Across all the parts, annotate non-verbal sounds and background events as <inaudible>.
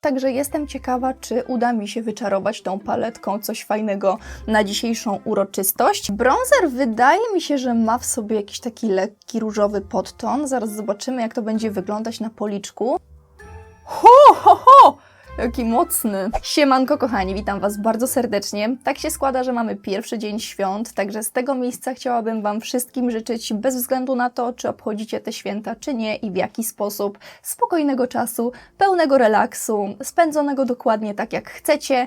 Także jestem ciekawa, czy uda mi się wyczarować tą paletką coś fajnego na dzisiejszą uroczystość. Bronzer wydaje mi się, że ma w sobie jakiś taki lekki różowy podton. Zaraz zobaczymy, jak to będzie wyglądać na policzku. Ho, ho, ho! Jaki mocny. Siemanko kochani, witam Was bardzo serdecznie. Tak się składa, że mamy pierwszy dzień świąt, także z tego miejsca chciałabym Wam wszystkim życzyć, bez względu na to, czy obchodzicie te święta, czy nie i w jaki sposób, spokojnego czasu, pełnego relaksu, spędzonego dokładnie tak jak chcecie.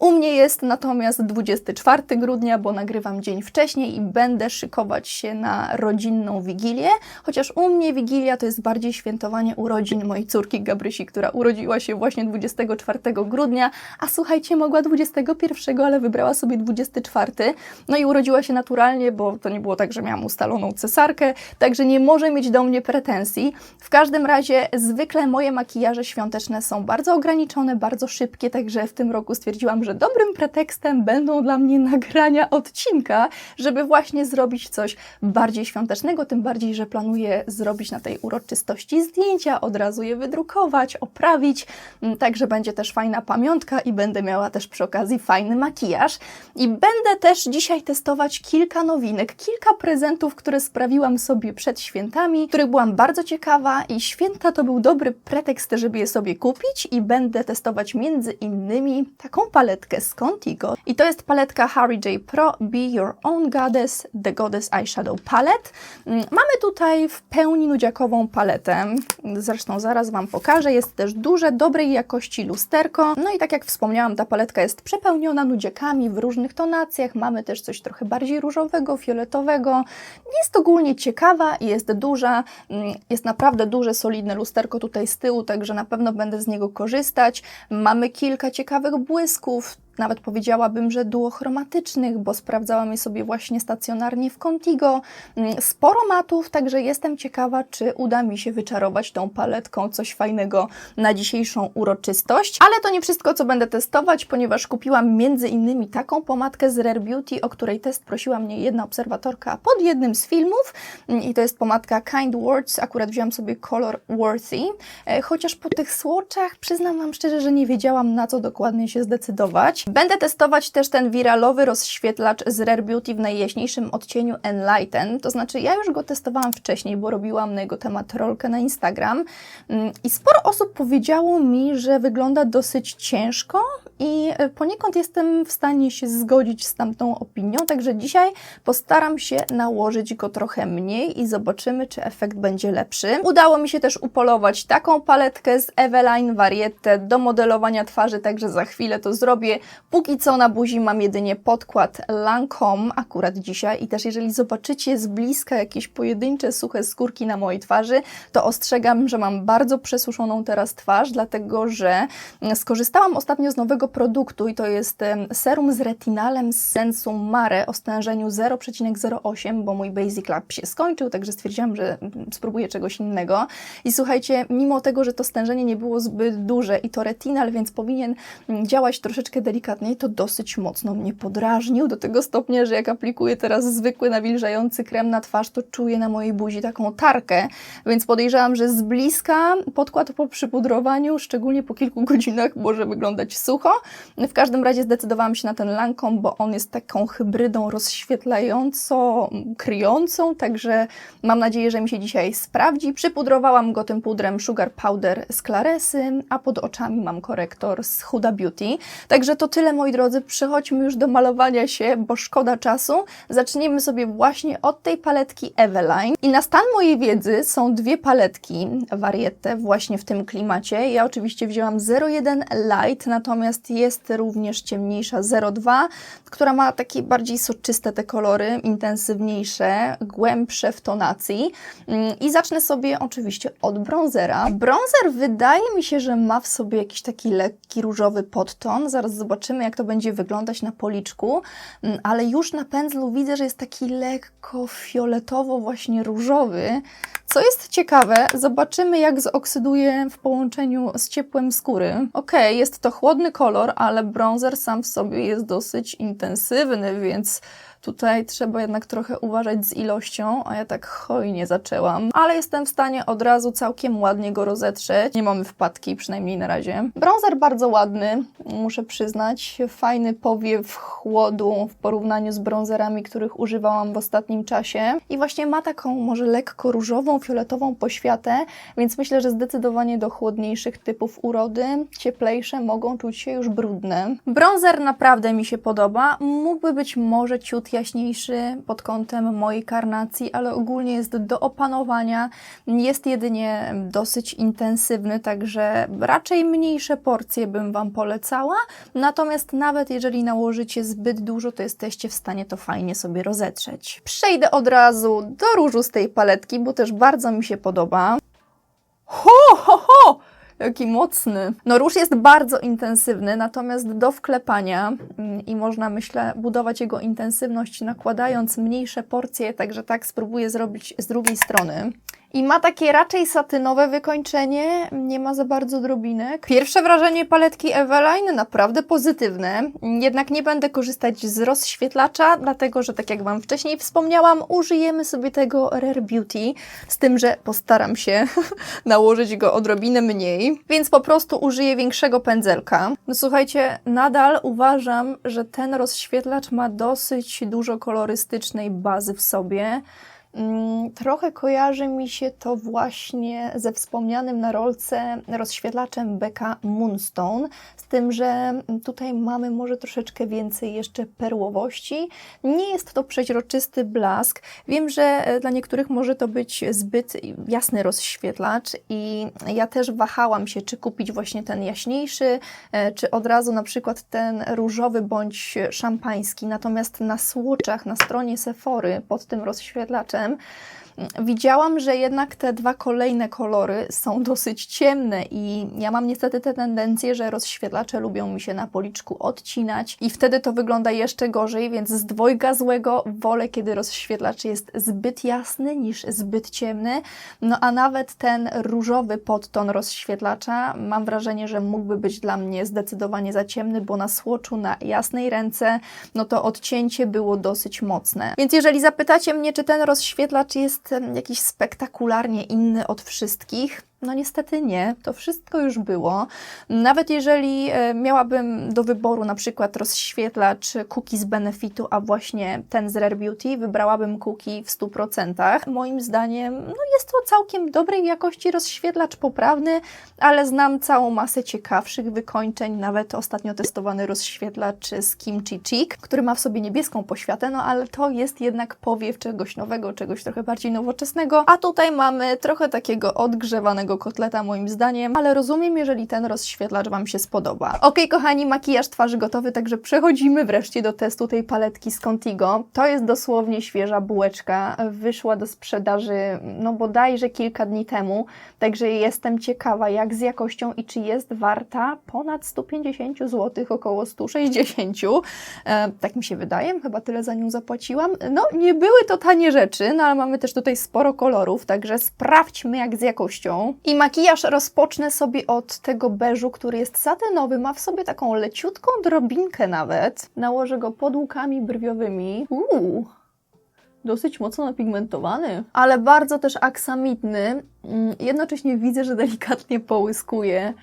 U mnie jest natomiast 24 grudnia, bo nagrywam dzień wcześniej i będę szykować się na rodzinną wigilię, chociaż u mnie wigilia to jest bardziej świętowanie urodzin mojej córki Gabrysi, która urodziła się właśnie 24 grudnia, a słuchajcie, mogła 21, ale wybrała sobie 24. No i urodziła się naturalnie, bo to nie było tak, że miałam ustaloną cesarkę, także nie może mieć do mnie pretensji. W każdym razie zwykle moje makijaże świąteczne są bardzo ograniczone, bardzo szybkie, także w tym roku stwierdziłam, że dobrym pretekstem będą dla mnie nagrania odcinka, żeby właśnie zrobić coś bardziej świątecznego, tym bardziej, że planuję zrobić na tej uroczystości zdjęcia, od razu je wydrukować, oprawić, Mm, także będzie też fajna pamiątka i będę miała też przy okazji fajny makijaż. I będę też dzisiaj testować kilka nowinek, kilka prezentów, które sprawiłam sobie przed świętami, których byłam bardzo ciekawa i święta to był dobry pretekst, żeby je sobie kupić i będę testować między innymi taką paletkę z Contigo. I to jest paletka Harry J Pro Be Your Own Goddess The Goddess Eyeshadow Palette. Mm, Mamy tutaj w pełni nudziakową paletę, zresztą zaraz Wam pokażę. Jest też duże, dobrej jakości lusterko. No i tak jak wspomniałam, ta paletka jest przepełniona nudziakami w różnych tonacjach. Mamy też coś trochę bardziej różowego, fioletowego. Jest ogólnie ciekawa jest duża. Mm, Jest naprawdę duże, solidne lusterko tutaj z tyłu, także na pewno będę z niego korzystać. Mamy kilka ciekawych błysków. Nawet powiedziałabym, że duochromatycznych, bo sprawdzałam je sobie właśnie stacjonarnie w Contigo. Mm, Sporo matów, także jestem ciekawa, czy uda mi się wyczarować tą paletką coś fajnego na dzisiejszą uroczystość. Ale to nie wszystko, co będę testować, ponieważ kupiłam między innymi taką pomadkę z Rare Beauty, o której test prosiła mnie jedna obserwatorka pod jednym z filmów. Mm, I to jest pomadka Kind Words. Akurat wziąłam sobie kolor Worthy. E, Chociaż po tych słodczach przyznam Wam szczerze, że nie wiedziałam na co dokładnie się zdecydować. Będę testować też ten wiralowy rozświetlacz z Rare Beauty w najjaśniejszym odcieniu Enlighten. To znaczy, ja już go testowałam wcześniej, bo robiłam na jego temat rolkę na Instagram. Mm, I sporo osób powiedziało mi, że wygląda dosyć ciężko i e, poniekąd jestem w stanie się zgodzić z tamtą opinią. Także dzisiaj postaram się nałożyć go trochę mniej i zobaczymy, czy efekt będzie lepszy. Udało mi się też upolować taką paletkę z Eveline Variette do modelowania twarzy, także za chwilę to zrobię. Póki co na buzi mam jedynie podkład Lancome akurat dzisiaj i też jeżeli zobaczycie z bliska jakieś pojedyncze suche skórki na mojej twarzy, to ostrzegam, że mam bardzo przesuszoną teraz twarz, dlatego że mm, skorzystałam ostatnio z nowego produktu i to jest serum z retinalem z Sensum Mare o stężeniu 0,08, bo mój Basic Lab się skończył, także stwierdziłam, że mm, spróbuję czegoś innego. I słuchajcie, mimo tego, że to stężenie nie było zbyt duże i to retinal, więc powinien mm, działać troszeczkę delikatniej, to dosyć mocno mnie podrażnił do tego stopnia, że jak aplikuję teraz zwykły nawilżający krem na twarz, to czuję na mojej buzi taką tarkę, więc podejrzewam, że z bliska podkład po przypudrowaniu, szczególnie po kilku <laughs> godzinach, może wyglądać sucho. W każdym razie zdecydowałam się na ten Lancome, bo on jest taką hybrydą rozświetlająco kryjącą, także mam nadzieję, że mi się dzisiaj sprawdzi. Przypudrowałam go tym pudrem Sugar Powder z Claresy, a pod oczami mam korektor z Huda Beauty. Także to tyle, moi drodzy. Przechodźmy już do malowania się, bo szkoda czasu. Zaczniemy sobie właśnie od tej paletki Eveline. I na stan mojej wiedzy są dwie paletki Variette właśnie w tym klimacie. Ja oczywiście wzięłam 01 Light, natomiast jest również ciemniejsza 02, która ma takie bardziej soczyste te kolory, intensywniejsze, głębsze w tonacji. Mm, I zacznę sobie oczywiście od bronzera. Bronzer wydaje mi się, że ma w sobie jakiś taki lekki różowy podton. Zaraz zobaczymy, jak to będzie wyglądać na policzku, Mm, ale już na pędzlu widzę, że jest taki lekko fioletowo właśnie różowy, Co jest ciekawe, zobaczymy jak zoksyduje w połączeniu z ciepłem skóry. Okej, jest to chłodny kolor, ale bronzer sam w sobie jest dosyć intensywny, więc Tutaj trzeba jednak trochę uważać z ilością, a ja tak hojnie zaczęłam. Ale jestem w stanie od razu całkiem ładnie go rozetrzeć. Nie mamy wpadki, przynajmniej na razie. Bronzer bardzo ładny, muszę przyznać. Fajny powiew chłodu w porównaniu z bronzerami, których używałam w ostatnim czasie. I właśnie ma taką może lekko różową, fioletową poświatę, więc myślę, że zdecydowanie do chłodniejszych typów urody, cieplejsze mogą czuć się już brudne. Bronzer naprawdę mi się podoba. Mógłby być może ciut jaśniejszy pod kątem mojej karnacji, ale ogólnie jest do opanowania. Jest jedynie dosyć intensywny, także raczej mniejsze porcje bym Wam polecała. Natomiast nawet jeżeli nałożycie zbyt dużo, to jesteście w stanie to fajnie sobie rozetrzeć. Przejdę od razu do różu z tej paletki, bo też bardzo mi się podoba. Ho, ho, ho! Jaki mocny. No róż jest bardzo intensywny, natomiast do wklepania mm, i można, myślę, budować jego intensywność nakładając mniejsze porcje, także tak spróbuję zrobić z drugiej strony. I ma takie raczej satynowe wykończenie, nie ma za bardzo drobinek. Pierwsze wrażenie paletki Eveline naprawdę pozytywne, jednak nie będę korzystać z rozświetlacza, dlatego że tak jak Wam wcześniej wspomniałam, użyjemy sobie tego Rare Beauty, z tym, że postaram się <laughs> nałożyć go odrobinę mniej, więc po prostu użyję większego pędzelka. No słuchajcie, nadal uważam, że ten rozświetlacz ma dosyć dużo kolorystycznej bazy w sobie. Mm, trochę kojarzy mi się to właśnie ze wspomnianym na rolce rozświetlaczem Becka Moonstone, z tym, że tutaj mamy może troszeczkę więcej jeszcze perłowości. Nie jest to przeźroczysty blask. Wiem, że e, dla niektórych może to być zbyt jasny rozświetlacz i ja też wahałam się, czy kupić właśnie ten jaśniejszy, e, czy od razu na przykład ten różowy bądź szampański. Natomiast na słoczach, na stronie Sephory pod tym rozświetlaczem them. Widziałam, że jednak te dwa kolejne kolory są dosyć ciemne i ja mam niestety tę tendencję, że rozświetlacze lubią mi się na policzku odcinać i wtedy to wygląda jeszcze gorzej, więc z dwojga złego wolę, kiedy rozświetlacz jest zbyt jasny niż zbyt ciemny. No a nawet ten różowy podton rozświetlacza mam wrażenie, że mógłby być dla mnie zdecydowanie za ciemny, bo na słoczu, na jasnej ręce, no to odcięcie było dosyć mocne. Więc jeżeli zapytacie mnie, czy ten rozświetlacz jest jakiś spektakularnie inny od wszystkich, no niestety nie, to wszystko już było. Nawet jeżeli e, miałabym do wyboru na przykład rozświetlacz cookie z benefitu, a właśnie ten z Rare Beauty, wybrałabym cookie w 100%. Moim zdaniem no jest to całkiem dobrej jakości rozświetlacz poprawny, ale znam całą masę ciekawszych wykończeń, nawet ostatnio testowany rozświetlacz z Kimchi Cheek, który ma w sobie niebieską poświatę, no ale to jest jednak powiew czegoś nowego, czegoś trochę bardziej nowoczesnego, a tutaj mamy trochę takiego odgrzewanego kotleta moim zdaniem, ale rozumiem, jeżeli ten rozświetlacz Wam się spodoba. Ok, kochani, makijaż twarzy gotowy, także przechodzimy wreszcie do testu tej paletki z Contigo. To jest dosłownie świeża bułeczka, wyszła do sprzedaży no bodajże kilka dni temu, także jestem ciekawa jak z jakością i czy jest warta ponad 150 zł, około 160. E, tak mi się wydaje, chyba tyle za nią zapłaciłam. No, nie były to tanie rzeczy, no ale mamy też tutaj sporo kolorów, także sprawdźmy jak z jakością. I makijaż rozpocznę sobie od tego beżu, który jest satynowy, ma w sobie taką leciutką drobinkę nawet. Nałożę go pod łukami brwiowymi. Uuu, dosyć mocno napigmentowany, ale bardzo też aksamitny. Mm, jednocześnie widzę, że delikatnie połyskuje.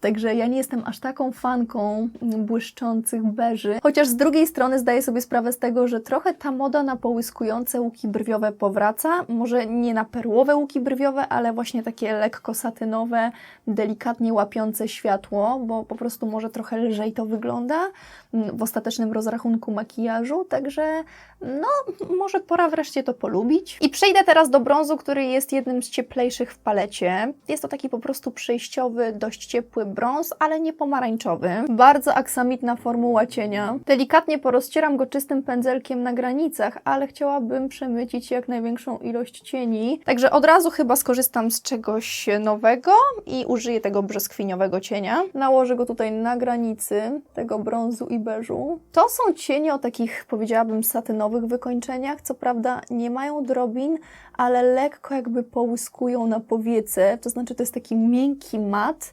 Także ja nie jestem aż taką fanką błyszczących beży. Chociaż z drugiej strony zdaję sobie sprawę z tego, że trochę ta moda na połyskujące łuki brwiowe powraca. Może nie na perłowe łuki brwiowe, ale właśnie takie lekko satynowe, delikatnie łapiące światło, bo po prostu może trochę lżej to wygląda w ostatecznym rozrachunku makijażu. Także no, może pora wreszcie to polubić. I przejdę teraz do brązu, który jest jednym z cieplejszych w palecie. Jest to taki po prostu przejściowy, dość ciepły ciepły brąz, ale nie pomarańczowy. Bardzo aksamitna formuła cienia. Delikatnie porozcieram go czystym pędzelkiem na granicach, ale chciałabym przemycić jak największą ilość cieni. Także od razu chyba skorzystam z czegoś nowego i użyję tego brzoskwiniowego cienia. Nałożę go tutaj na granicy tego brązu i beżu. To są cienie o takich, powiedziałabym, satynowych wykończeniach. Co prawda nie mają drobin, ale lekko jakby połyskują na powiece. To znaczy to jest taki miękki mat.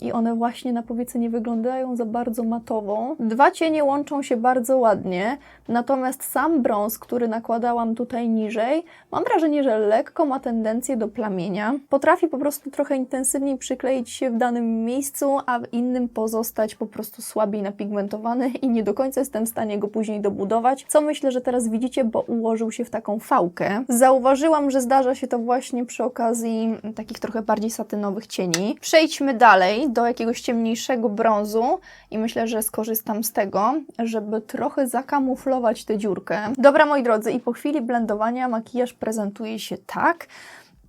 I one właśnie na powiece nie wyglądają za bardzo matowo. Dwa cienie łączą się bardzo ładnie, natomiast sam brąz, który nakładałam tutaj niżej, mam wrażenie, że lekko ma tendencję do plamienia. Potrafi po prostu trochę intensywniej przykleić się w danym miejscu, a w innym pozostać po prostu słabiej napigmentowany i nie do końca jestem w stanie go później dobudować, co myślę, że teraz widzicie, bo ułożył się w taką fałkę. Zauważyłam, że zdarza się to właśnie przy okazji takich trochę bardziej satynowych cieni. Przejdźmy dalej do jakiegoś ciemniejszego brązu i myślę, że skorzystam z tego, żeby trochę zakamuflować tę dziurkę. Dobra, moi drodzy, i po chwili blendowania makijaż prezentuje się tak.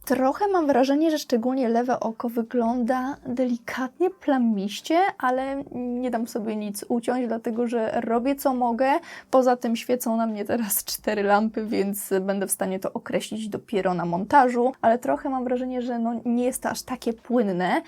Trochę mam wrażenie, że szczególnie lewe oko wygląda delikatnie plamiście, ale nie dam sobie nic uciąć, dlatego że robię co mogę. Poza tym świecą na mnie teraz cztery lampy, więc będę w stanie to określić dopiero na montażu, ale trochę mam wrażenie, że no nie jest to aż takie płynne.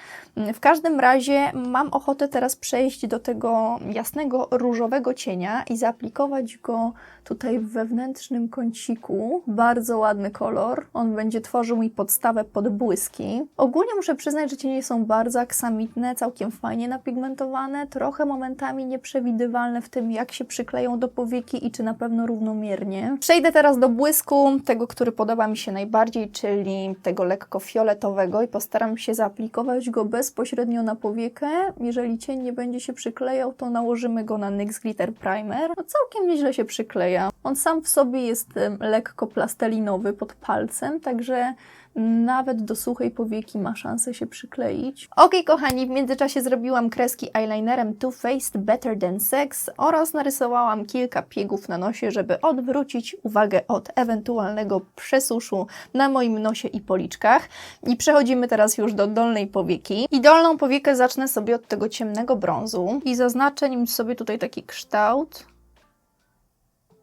W każdym razie mam ochotę teraz przejść do tego jasnego różowego cienia i zaaplikować go tutaj w wewnętrznym kąciku. Bardzo ładny kolor. On będzie tworzył mi podstawę pod błyski. Ogólnie muszę przyznać, że cienie są bardzo aksamitne, całkiem fajnie napigmentowane, trochę momentami nieprzewidywalne w tym, jak się przykleją do powieki i czy na pewno równomiernie. Przejdę teraz do błysku, tego, który podoba mi się najbardziej, czyli tego lekko fioletowego i postaram się zaaplikować go bezpośrednio na powiekę. Jeżeli cień nie będzie się przyklejał, to nałożymy go na NYX Glitter Primer. No całkiem nieźle się przykleja. On sam w sobie jest lekko plastelinowy pod palcem, także nawet do suchej powieki ma szansę się przykleić. Ok, kochani, w międzyczasie zrobiłam kreski eyelinerem Too Faced Better Than Sex oraz narysowałam kilka piegów na nosie, żeby odwrócić uwagę od ewentualnego przesuszu na moim nosie i policzkach. I przechodzimy teraz już do dolnej powieki. I dolną powiekę zacznę sobie od tego ciemnego brązu i zaznaczę nim sobie tutaj taki kształt.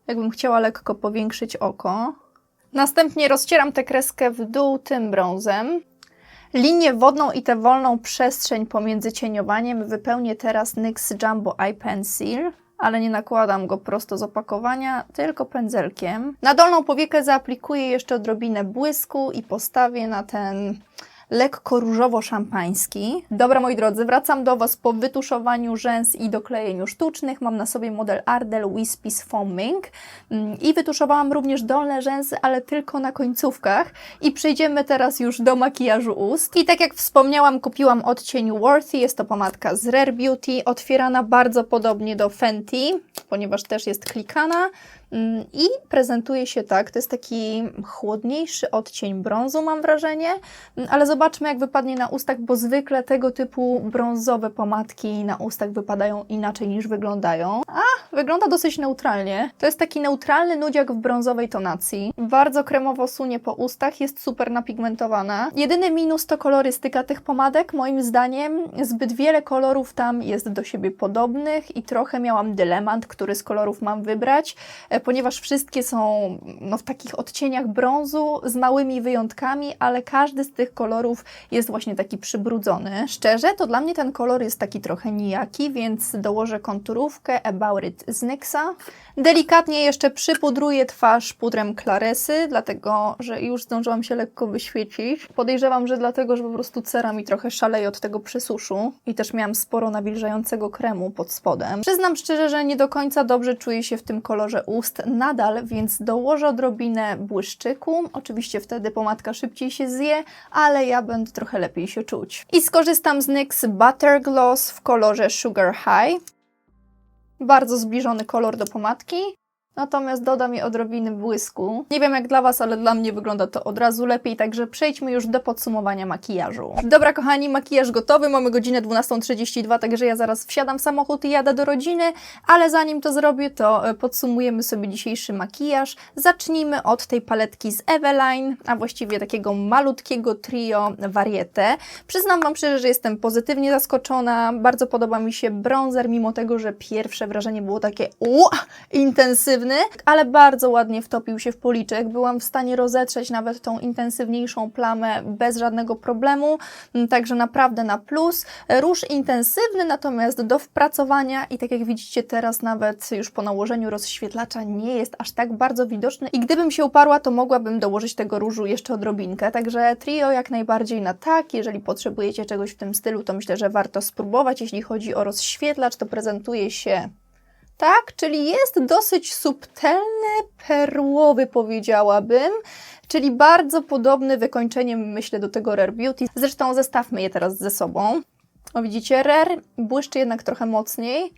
Jakbym chciała lekko powiększyć oko. Następnie rozcieram tę kreskę w dół tym brązem. Linię wodną i tę wolną przestrzeń pomiędzy cieniowaniem wypełnię teraz NYX Jumbo Eye Pencil, ale nie nakładam go prosto z opakowania, tylko pędzelkiem. Na dolną powiekę zaaplikuję jeszcze odrobinę błysku i postawię na ten lekko różowo-szampański. Dobra, moi drodzy, wracam do Was po wytuszowaniu rzęs i doklejeniu sztucznych. Mam na sobie model Ardell Wispies Foaming Mm, i wytuszowałam również dolne rzęsy, ale tylko na końcówkach. I przejdziemy teraz już do makijażu ust. I tak jak wspomniałam, kupiłam odcień Worthy. Jest to pomadka z Rare Beauty, otwierana bardzo podobnie do Fenty, ponieważ też jest klikana. Mm, I prezentuje się tak, to jest taki chłodniejszy odcień brązu, mam wrażenie, Mm, ale zobaczmy, jak wypadnie na ustach, bo zwykle tego typu brązowe pomadki na ustach wypadają inaczej niż wyglądają. A, wygląda dosyć neutralnie. To jest taki neutralny nudziak w brązowej tonacji. Bardzo kremowo sunie po ustach, jest super napigmentowana. Jedyny minus to kolorystyka tych pomadek. Moim zdaniem zbyt wiele kolorów tam jest do siebie podobnych i trochę miałam dylemat, który z kolorów mam wybrać, e, ponieważ wszystkie są no, w takich odcieniach brązu z małymi wyjątkami, ale każdy z tych kolorów jest właśnie taki przybrudzony. Szczerze, to dla mnie ten kolor jest taki trochę nijaki, więc dołożę konturówkę About It z NYXa. Delikatnie jeszcze przypudruję twarz pudrem Claresy, dlatego, że już zdążyłam się lekko wyświecić. Podejrzewam, że dlatego, że po prostu cera mi trochę szaleje od tego przesuszu i też miałam sporo nawilżającego kremu pod spodem. Przyznam szczerze, że nie do końca dobrze czuję się w tym kolorze ust nadal, więc dołożę odrobinę błyszczyku. Oczywiście wtedy pomadka szybciej się zje, ale ja będę trochę lepiej się czuć. I skorzystam z NYX Butter Gloss w kolorze Sugar High. Bardzo zbliżony kolor do pomadki. Natomiast doda mi odrobiny błysku. Nie wiem jak dla Was, ale dla mnie wygląda to od razu lepiej, także przejdźmy już do podsumowania makijażu. Dobra kochani, makijaż gotowy, mamy godzinę 12.32, także ja zaraz wsiadam w samochód i jadę do rodziny, ale zanim to zrobię, to e, podsumujemy sobie dzisiejszy makijaż. Zacznijmy od tej paletki z Eveline, a właściwie takiego malutkiego trio Variete. Przyznam Wam szczerze, że jestem pozytywnie zaskoczona, bardzo podoba mi się bronzer, mimo tego, że pierwsze wrażenie było takie u, intensywne, ale bardzo ładnie wtopił się w policzek. Byłam w stanie rozetrzeć nawet tą intensywniejszą plamę bez żadnego problemu, m, także naprawdę na plus. Róż intensywny, natomiast do wpracowania i tak jak widzicie teraz nawet już po nałożeniu rozświetlacza nie jest aż tak bardzo widoczny i gdybym się uparła, to mogłabym dołożyć tego różu jeszcze odrobinkę, także trio jak najbardziej na tak. Jeżeli potrzebujecie czegoś w tym stylu, to myślę, że warto spróbować. Jeśli chodzi o rozświetlacz, to prezentuje się tak, czyli jest dosyć subtelny, perłowy powiedziałabym, czyli bardzo podobny wykończeniem myślę do tego Rare Beauty. Zresztą zestawmy je teraz ze sobą. O widzicie, Rare błyszczy jednak trochę mocniej,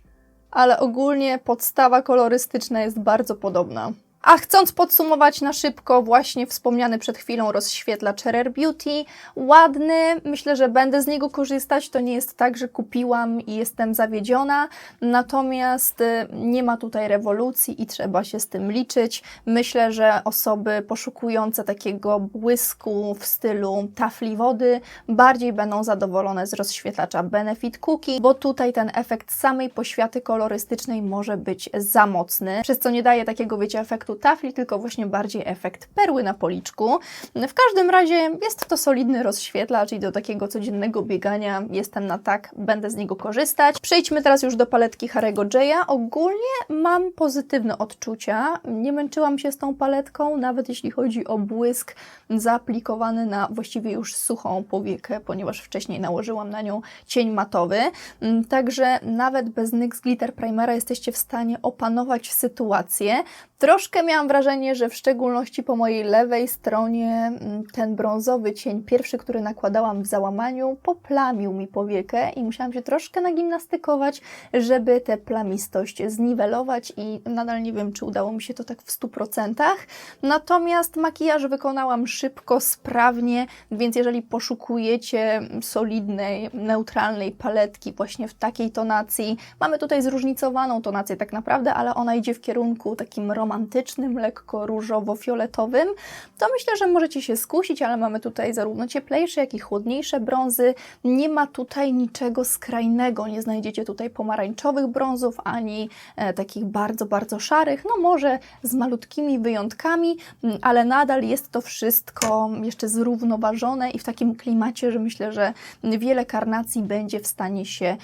ale ogólnie podstawa kolorystyczna jest bardzo podobna. A chcąc podsumować na szybko, właśnie wspomniany przed chwilą rozświetlacz Rare Beauty, ładny, myślę, że będę z niego korzystać. To nie jest tak, że kupiłam i jestem zawiedziona, natomiast y, nie ma tutaj rewolucji i trzeba się z tym liczyć. Myślę, że osoby poszukujące takiego błysku w stylu tafli wody bardziej będą zadowolone z rozświetlacza Benefit Cookie, bo tutaj ten efekt samej poświaty kolorystycznej może być za mocny, przez co nie daje takiego, wiecie, efektu tafli, tylko właśnie bardziej efekt perły na policzku. W każdym razie jest to solidny rozświetlacz i do takiego codziennego biegania jestem na tak, będę z niego korzystać. Przejdźmy teraz już do paletki Harry'ego J'a. Ogólnie mam pozytywne odczucia. Nie męczyłam się z tą paletką, nawet jeśli chodzi o błysk zaaplikowany na właściwie już suchą powiekę, ponieważ wcześniej nałożyłam na nią cień matowy. Także nawet bez NYX Glitter Primera jesteście w stanie opanować sytuację. Troszkę miałam wrażenie, że w szczególności po mojej lewej stronie mm, ten brązowy cień, pierwszy, który nakładałam w załamaniu, poplamił mi powiekę i musiałam się troszkę nagimnastykować, żeby tę plamistość zniwelować i nadal nie wiem, czy udało mi się to tak w 100%. Natomiast makijaż wykonałam szybko, sprawnie, więc jeżeli poszukujecie solidnej, neutralnej paletki właśnie w takiej tonacji, mamy tutaj zróżnicowaną tonację tak naprawdę, ale ona idzie w kierunku takim romantycznym, lekko różowo-fioletowym, to myślę, że możecie się skusić, ale mamy tutaj zarówno cieplejsze, jak i chłodniejsze brązy. Nie ma tutaj niczego skrajnego, nie znajdziecie tutaj pomarańczowych brązów, ani e, takich bardzo, bardzo szarych, no może z malutkimi wyjątkami, ale nadal jest to wszystko jeszcze zrównoważone i w takim klimacie, że myślę, że wiele karnacji będzie w stanie się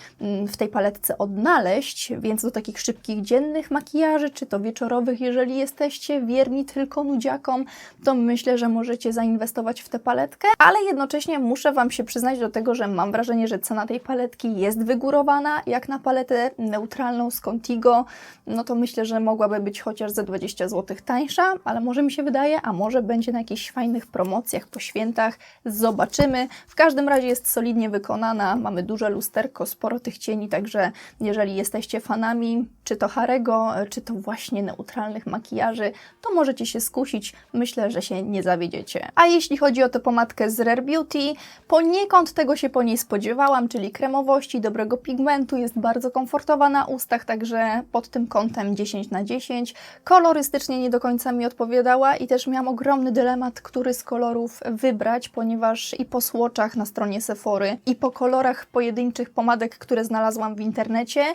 w tej paletce odnaleźć, więc do takich szybkich, dziennych makijaży, czy to wieczorowych, jeżeli jesteście wierni tylko nudziakom, to myślę, że możecie zainwestować w tę paletkę, ale jednocześnie muszę Wam się przyznać do tego, że mam wrażenie, że cena tej paletki jest wygórowana, jak na paletę neutralną z Contigo, no to myślę, że mogłaby być chociaż ze 20 zł tańsza, ale może mi się wydaje, a może będzie na jakichś fajnych promocjach po świętach, zobaczymy. W każdym razie jest solidnie wykonana, mamy duże lusterko, sporo tych cieni, także jeżeli jesteście fanami czy to Harego, czy to właśnie neutralnych makijaży, to możecie się skusić. Myślę, że się nie zawiedziecie. A jeśli chodzi o tę pomadkę z Rare Beauty, poniekąd tego się po niej spodziewałam, czyli kremowości, dobrego pigmentu, jest bardzo komfortowa na ustach, także pod tym kątem 10 na 10. Kolorystycznie nie do końca mi odpowiadała i też miałam ogromny dylemat, który z kolorów wybrać, ponieważ i po swatchach na stronie Sephory, i po kolorach pojedynczych pomadek, które znalazłam w internecie,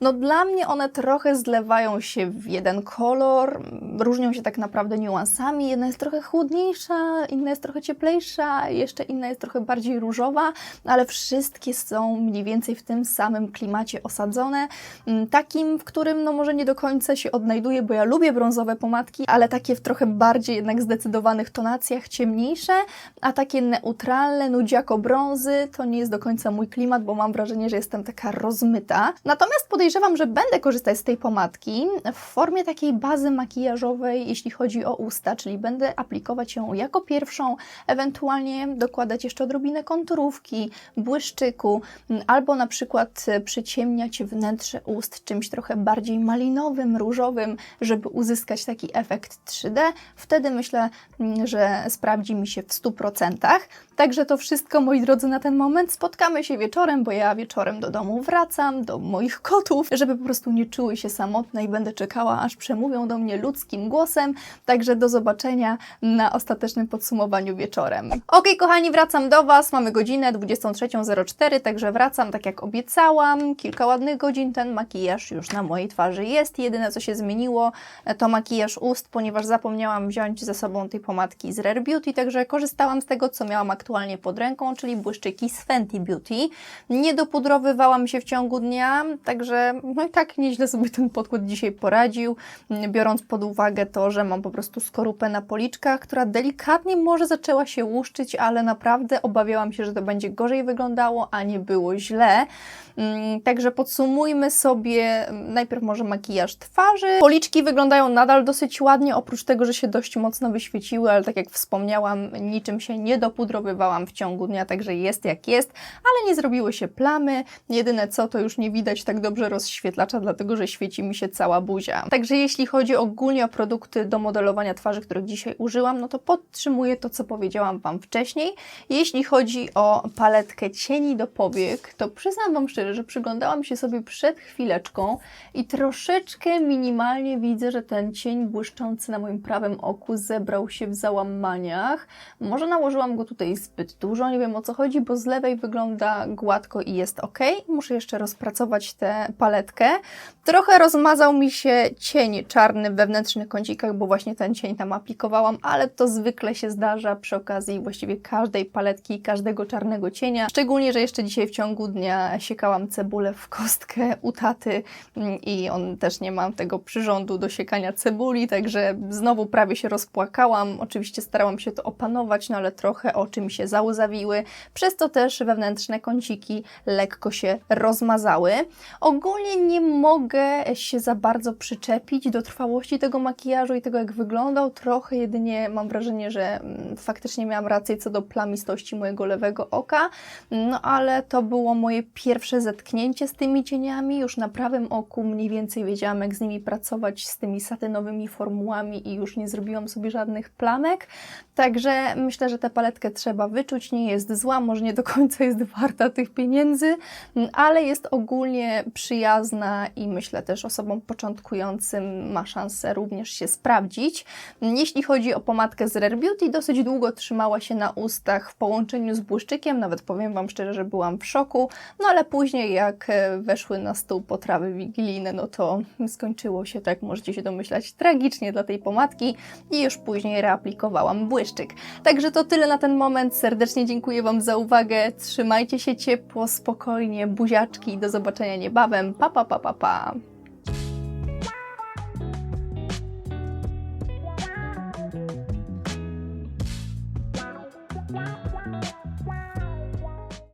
no dla mnie one trochę zlewają się w jeden kolor, różnią się tak naprawdę niuansami. Jedna jest trochę chłodniejsza, inna jest trochę cieplejsza, jeszcze inna jest trochę bardziej różowa, ale wszystkie są mniej więcej w tym samym klimacie osadzone. Mm, Takim, w którym no może nie do końca się odnajduję, bo ja lubię brązowe pomadki, ale takie w trochę bardziej jednak zdecydowanych tonacjach, ciemniejsze, a takie neutralne, nudziako brązy to nie jest do końca mój klimat, bo mam wrażenie, że jestem taka rozmyta. Natomiast podejrzewam, że będę korzystać z tej pomadki w formie takiej bazy makijażowej, jeśli chodzi o usta, czyli będę aplikować ją jako pierwszą, ewentualnie dokładać jeszcze odrobinę konturówki, błyszczyku, albo na przykład e, przyciemniać wnętrze ust czymś trochę bardziej malinowym, różowym, żeby uzyskać taki efekt 3D. Wtedy myślę, że sprawdzi mi się w 100%. Także to wszystko, moi drodzy, na ten moment. Spotkamy się wieczorem, bo ja wieczorem do domu wracam, do moich kotów, żeby po prostu nie czuły się samotne i będę czekała, aż przemówią do mnie ludzkim głosem. Także do zobaczenia na ostatecznym podsumowaniu wieczorem. Ok, kochani, wracam do Was. Mamy godzinę 23.04, także wracam tak jak obiecałam. Kilka ładnych godzin ten makijaż już na mojej twarzy jest. Jedyne co się zmieniło to makijaż ust, ponieważ zapomniałam wziąć ze sobą tej pomadki z Rare Beauty, także korzystałam z tego, co miałam aktualnie pod ręką, czyli błyszczyki z Fenty Beauty. Nie dopudrowywałam się w ciągu dnia, także no i tak nieźle sobie ten podkład dzisiaj poradził, biorąc pod uwagę to, że mam po prostu skorupę na policzkach, która delikatnie może zaczęła się łuszczyć, ale naprawdę obawiałam się, że to będzie gorzej wyglądało, a nie było źle. Mm, Także podsumujmy sobie mm, najpierw może makijaż twarzy. Policzki wyglądają nadal dosyć ładnie, oprócz tego, że się dość mocno wyświeciły, ale tak jak wspomniałam, niczym się nie dopudrowywałam w ciągu dnia, także jest jak jest, ale nie zrobiły się plamy. Jedyne co, to już nie widać tak dobrze rozświetlacza, dlatego że świeci mi się cała buzia. Także jeśli chodzi ogólnie o produkty do modelowania twarzy, których dzisiaj użyłam, no to podtrzymuję to, co powiedziałam Wam wcześniej. Jeśli chodzi o paletkę cieni do powiek, to przyznam Wam szczerze, że przyglądałam się sobie przed chwileczką i troszeczkę minimalnie widzę, że ten cień błyszczący na moim prawym oku zebrał się w załamaniach. Może nałożyłam go tutaj zbyt dużo, nie wiem o co chodzi, bo z lewej wygląda gładko i jest ok. Muszę jeszcze rozpracować tę paletkę. Trochę rozmazał mi się cień czarny w wewnętrznych kącikach, bo właśnie ten cień tam aplikowałam, ale to zwykle się zdarza przy okazji właściwie każdej paletki, każdego czarnego cienia. Szczególnie, że jeszcze dzisiaj w ciągu dnia siekałam cebulę w kostkę u taty mm, i on też nie ma tego przyrządu do siekania cebuli, także znowu prawie się rozpłakałam. Oczywiście starałam się to opanować, no ale trochę oczy mi się załzawiły, przez to też wewnętrzne kąciki lekko się rozmazały. Ogólnie nie mogę się za bardzo przyczepić do trwałości tego makijażu i tego, jak wyglądał. Trochę jedynie mam wrażenie, że mm, faktycznie miałam rację co do plamistości mojego lewego oka, no ale to było moje pierwsze zetknięcie z tymi cieniami. Już na prawym oku mniej więcej wiedziałam, jak z nimi pracować, z tymi satynowymi formułami i już nie zrobiłam sobie żadnych plamek. Także myślę, że tę paletkę trzeba wyczuć. Nie jest zła, może nie do końca jest warta tych pieniędzy, ale jest ogólnie przyjazna i myślę też osobom początkującym ma szansę również się sprawdzić. Jeśli chodzi o pomadkę z Rare Beauty, dosyć długo trzymała się na ustach w połączeniu z błyszczykiem, nawet powiem Wam szczerze, że byłam w szoku, no ale później jak e, weszły na stół potrawy wigilijne, no to skończyło się, tak możecie się domyślać, tragicznie dla tej pomadki i już później reaplikowałam błyszczyk. Także to tyle na ten moment. Serdecznie dziękuję Wam za uwagę. Trzymajcie się ciepło, spokojnie, buziaczki do zobaczenia niebawem. Pa, pa, pa, pa, pa.